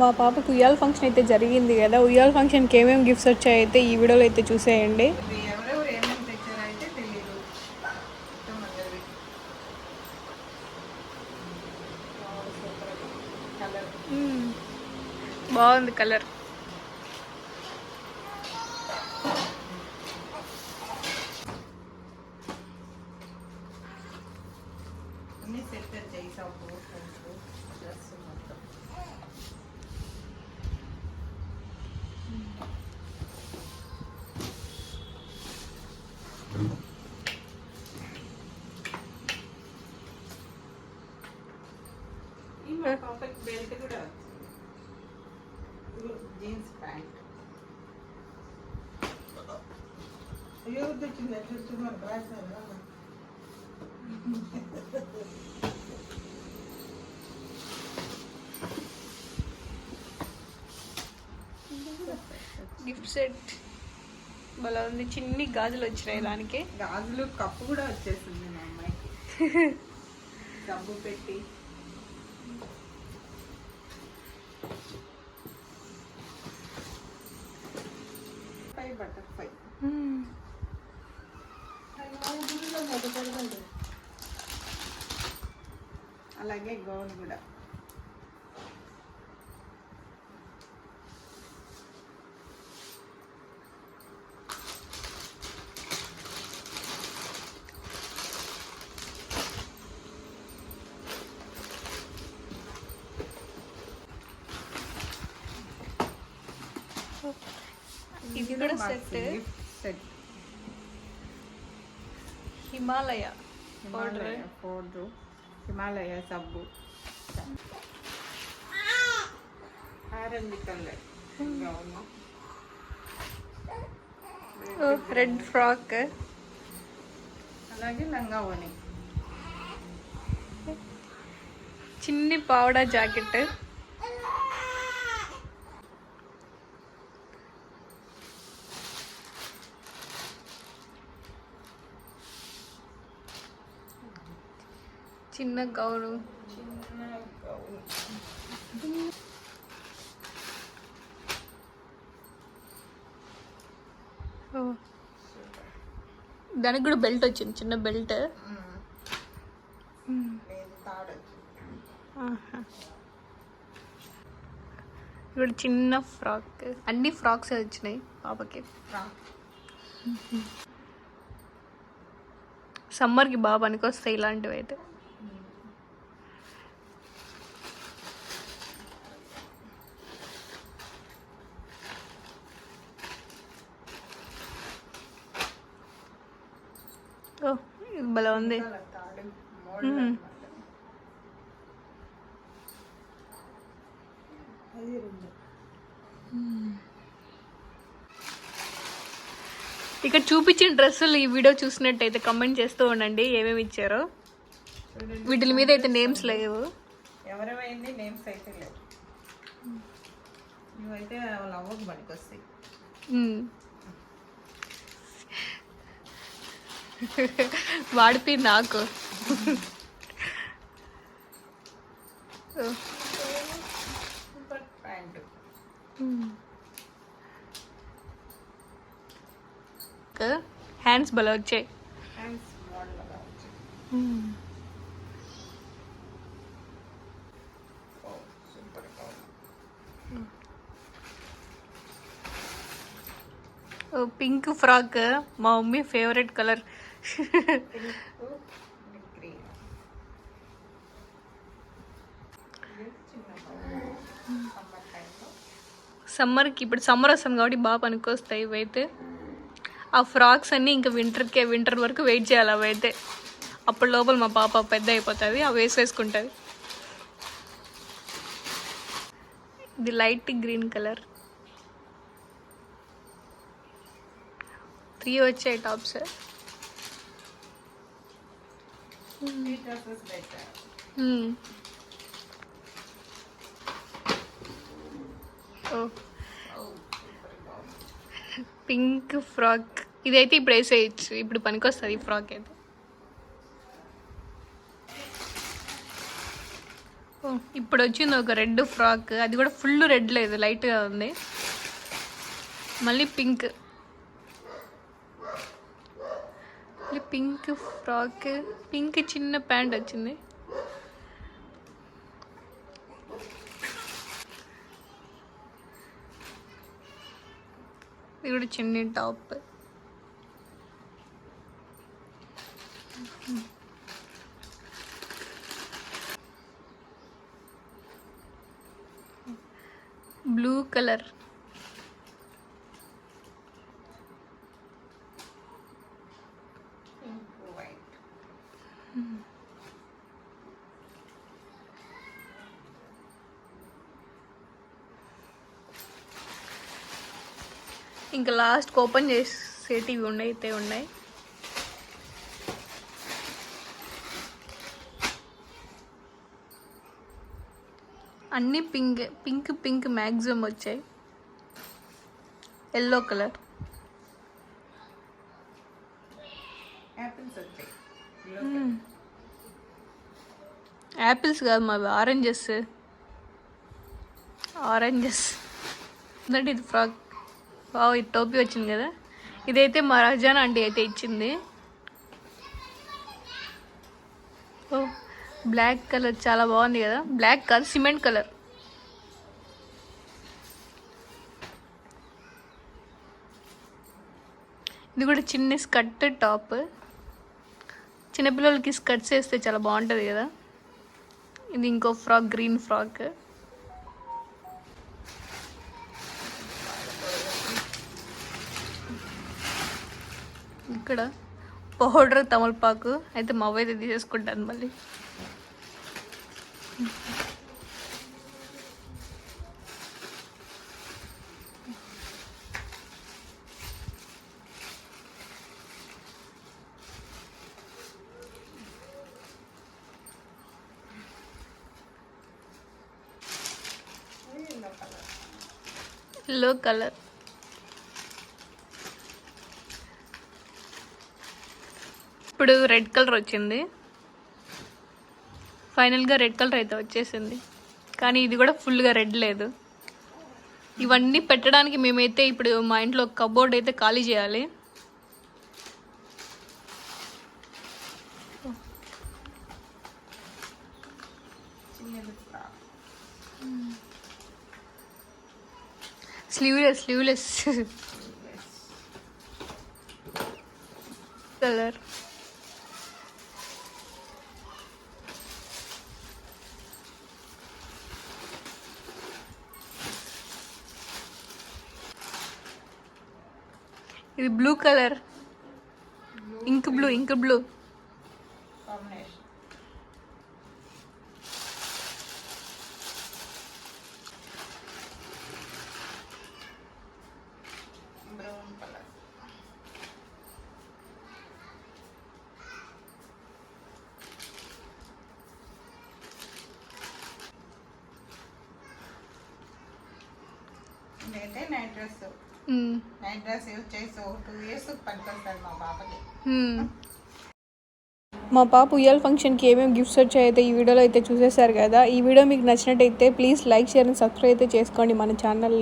మా పాపకు ఉయ్యాల ఫంక్షన్ అయితే జరిగింది కదా. ఉయ్యాల ఫంక్షన్కి ఏమేమి గిఫ్ట్స్ వచ్చాయి అయితే ఈ వీడియోలో అయితే చూసేయండి. బాగుంది కలర్. అన్ని సెట్ వచ్చాయి సబ్బు సబ్బు డ్రెస్ మొత్తం. బెల్ట్ కూడా జీన్స్ ప్యాంట్ అయ్యో తెచ్చింది ఎట్లా వచ్చింది గిఫ్ట్ సెట్ భలే ఉంది. చిన్ని గాజులు వచ్చినాయి దానికి. గాజులు కప్పు కూడా వచ్చేసింది మా అమ్మాయికి. డబ్బు పెట్టి. అలాగే గౌన్ కూడా. ఇది కూడా set. Set. Himalaya Himalaya powder. Himalaya సబ్బు. Orange colour red frock. అలాగే లంగా ఓని చిన్ని పావడా జాకెట్. చిన్న గౌను దానికి కూడా బెల్ట్ వచ్చింది చిన్న బెల్ట్. ఇక్కడ చిన్న ఫ్రాక్. అన్ని ఫ్రాక్స్ వచ్చినాయి పాపకి. సమ్మర్కి బాగా పనికొస్తాయి ఇలాంటివి అయితే ఓ ఇది భలే ఉంది. రెండు ఇక్కడ చూపించిన డ్రెస్సులు ఈ వీడియో చూసినట్టయితే కమెంట్ చేస్తూ ఉండండి ఏమేమి ఇచ్చారో. వీటి మీద అయితే నేమ్స్ లేవు. ఎవరెవైంది నేమ్స్ అయితే లేవు. ఇవైతే వాళ్ళ అవ్వకు మ్మ్. వాడిపి నాకు ఓ. సూపర్ ప్యాంటు హ్యాండ్స్ భలే వచ్చాయి హ్యాండ్స్ మోడల్ అలా వచ్చింది ఓ సూపర్ ఓ పింక్ ఫ్రాక్ మా మమ్మీ ఫేవరెట్ కలర్ సమ్మర్కి ఇప్పుడు సమ్మర్ వస్తాం కాబట్టి బాగా పనికొస్తాయి ఇవైతే. ఆ ఫ్రాక్స్ అన్నీ ఇంకా వింటర్కే వింటర్ వరకు వెయిట్ చేయాలి అవైతే. అప్పుడు లోపల మా పాప పెద్ద అయిపోతుంది అవి వేసేసుకుంటుంది. ఇది లైట్ గ్రీన్ కలర్. త్రీ వచ్చాయి టాప్స్. ఈ ఓ పింక్ ఫ్రాక్ ఇదైతే ఇప్పుడు వేసేయచ్చు. ఇప్పుడు పనికొస్తుంది ఈ ఫ్రాక్ అయితే. ఓ ఇప్పుడు వచ్చింది ఒక రెడ్ ఫ్రాక్ అది కూడా ఫుల్ రెడ్ లేదు లైట్గా ఉంది. మళ్ళీ పింక్ మళ్ళీ పింక్ ఫ్రాక్ పింక్ చిన్న ప్యాంట్ వచ్చింది ఇది కూడా చిన్న top blue colour pink white ఇంకా లాస్ట్ ఓపెన్ చేసేటివి ఉన్నాయి అయితే ఉన్నాయి. అన్నీ పింక్ పింక్ పింక్ మ్యాక్సిమం వచ్చాయి. Yellow colour. యాపిల్స్ కాదు మావి ఆరెంజెస్ ఆరెంజెస్ అంటే ఇది ఫ్రాక్ వావ్ ఇది టోపీ వచ్చింది కదా. ఇదైతే మహారాజాన్ రజాన్ ఆంటీ అయితే ఇచ్చింది. ఓ బ్లాక్ కలర్ చాలా బాగుంది కదా. బ్లాక్ కాదు సిమెంట్ కలర్. ఇది కూడా చిన్న స్కర్ట్ టాప్. చిన్నపిల్లలకి స్కర్ట్స్ వేస్తే చాలా బాగుంటుంది కదా. ఇది ఇంకో ఫ్రాక్ గ్రీన్ ఫ్రాక్. ఇక్కడ పౌడర్ తమలపాకు అయితే మా అవ్వ అయితే తీసేసుకుంటాను మళ్ళీ. ఎల్లో కలర్ ఎల్లో కలర్ ఇప్పుడు రెడ్ కలర్ వచ్చింది. ఫైనల్గా రెడ్ కలర్ అయితే వచ్చేసింది. కానీ ఇది కూడా ఫుల్గా రెడ్ లేదు. ఇవన్నీ పెట్టడానికి మేమైతే ఇప్పుడు మా ఇంట్లో కబోర్డ్ అయితే ఖాళీ చేయాలి. స్లీవ్లెస్ స్లీవ్లెస్ కలర్ ఇది blue colour ink blue ink blue ఇదైతే night dress night dress use చేసి ఒక టూ ఇయర్స్ పనికొస్తుంది మా పాపకి. మా పాప ఉయ్యాల ఫంక్షన్కి ఏమేమి గిఫ్ట్స్ వచ్చాయైతే ఈ వీడియోలో అయితే చూసేశారు కదా. ఈ వీడియో మీకు నచ్చినట్టయితే please like share and subscribe అయితే చేసుకోండి మన ఛానల్ని